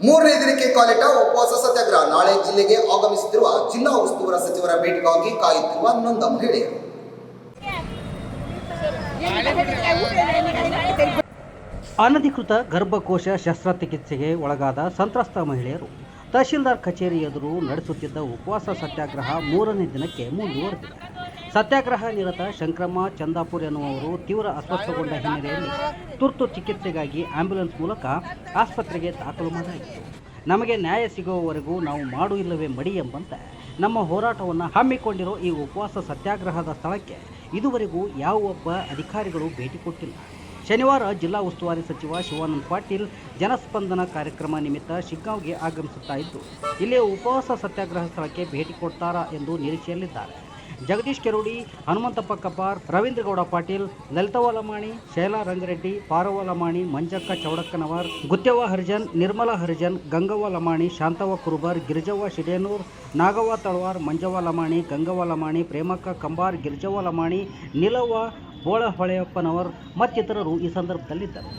ಮೂರನೇ ದಿನಕ್ಕೆ ಕಾಲಿಟ್ಟ ಉಪವಾಸ ಸತ್ಯಾಗ್ರಹ. ನಾಳೆ ಜಿಲ್ಲೆಗೆ ಆಗಮಿಸುತ್ತಿರುವ ಜಿಲ್ಲಾ ಉಸ್ತುವಾರಿ ಸಚಿವರ ಭೇಟಿಗಾಗಿ ಕಾಯುತ್ತಿರುವ ನೊಂದ ಮಹಿಳೆಯರು ಅನಧಿಕೃತ ಗರ್ಭಕೋಶ ಶಸ್ತ್ರಚಿಕಿತ್ಸೆಗೆ ಒಳಗಾದ ಸಂತ್ರಸ್ತ ಮಹಿಳೆಯರು ತಹಶೀಲ್ದಾರ್ ಕಚೇರಿ ಎದುರು ನಡೆಸುತ್ತಿದ್ದ ಉಪವಾಸ ಸತ್ಯಾಗ್ರಹ ಮೂರನೇ ದಿನಕ್ಕೆ ಮುಂದುವರೆದಿದೆ. ಸತ್ಯಾಗ್ರಹ ನಿರತ ಶಂಕ್ರಮ್ಮ ಚಂದಾಪುರ್ ಎನ್ನುವವರು ತೀವ್ರ ಅಸ್ವಸ್ಥಗೊಂಡ ಹಿನ್ನೆಲೆಯಲ್ಲಿ ತುರ್ತು ಚಿಕಿತ್ಸೆಗಾಗಿ ಆಂಬ್ಯುಲೆನ್ಸ್ ಮೂಲಕ ಆಸ್ಪತ್ರೆಗೆ ದಾಖಲು ಮಾಡಲಾಗಿತ್ತು ನಮಗೆ ನ್ಯಾಯ ಸಿಗುವವರೆಗೂ ನಾವು ಮಾಡು ಇಲ್ಲವೇ ಮಡಿ ಎಂಬಂತೆ ನಮ್ಮ ಹೋರಾಟವನ್ನು ಹಮ್ಮಿಕೊಂಡಿರೋ ಈ ಉಪವಾಸ ಸತ್ಯಾಗ್ರಹದ ಸ್ಥಳಕ್ಕೆ ಇದುವರೆಗೂ ಯಾವ ಒಬ್ಬ ಅಧಿಕಾರಿಗಳು ಭೇಟಿ ಕೊಟ್ಟಿಲ್ಲ. ಶನಿವಾರ ಜಿಲ್ಲಾ ಉಸ್ತುವಾರಿ ಸಚಿವ ಶಿವಾನಂದ ಪಾಟೀಲ್ ಜನಸ್ಪಂದನ ಕಾರ್ಯಕ್ರಮ ನಿಮಿತ್ತ ಶಿಗ್ಗಾಂವ್ಗೆ ಆಗಮಿಸುತ್ತಾ ಇದ್ದು, ಇಲ್ಲಿಯ ಉಪವಾಸ ಸತ್ಯಾಗ್ರಹ ಸ್ಥಳಕ್ಕೆ ಭೇಟಿ ಕೊಡ್ತಾರಾ ಎಂದು ನಿರೀಕ್ಷೆಯಲ್ಲಿದ್ದಾರೆ. ಜಗದೀಶ್ ಕೆರೋಡಿ, ಹನುಮಂತಪ್ಪ ಕಪಾರ್ ರವೀಂದ್ರಗೌಡ ಪಾಟೀಲ್ ಲಲಿತವಾಲಮಾಣಿ ಶೈಲಾ ರಂಗರೆಡ್ಡಿ, ಪಾರವ್ವ ಲಮಾಣಿ ಮಂಜಕ್ಕ ಚೌಡಕ್ಕನವರ್ ಗುತ್ಯವ್ವ ಹರಿಜನ್, ನಿರ್ಮಲಾ ಹರಿಜನ್, ಗಂಗವ್ವ ಲಮಾಣಿ ಶಾಂತವ್ವ ಕುರುಬರ್, ಗಿರಿಜವ್ವ ಶಿಡೇನೂರ್, ನಾಗವ್ವ ತಳವಾರ್, ಮಂಜವ್ವ ಲಮಾಣಿ ಗಂಗವ್ವ ಲಮಾಣಿ ಪ್ರೇಮಕ್ಕ ಕಂಬಾರ್, ಗಿರಿಜವ್ವ ಲಮಾಣಿ ನಿಲವ್ವ ಬೋಳ ಹೊಳೆಯಪ್ಪನವರ್ ಮತ್ತಿತರರು ಈ ಸಂದರ್ಭದಲ್ಲಿದ್ದರು.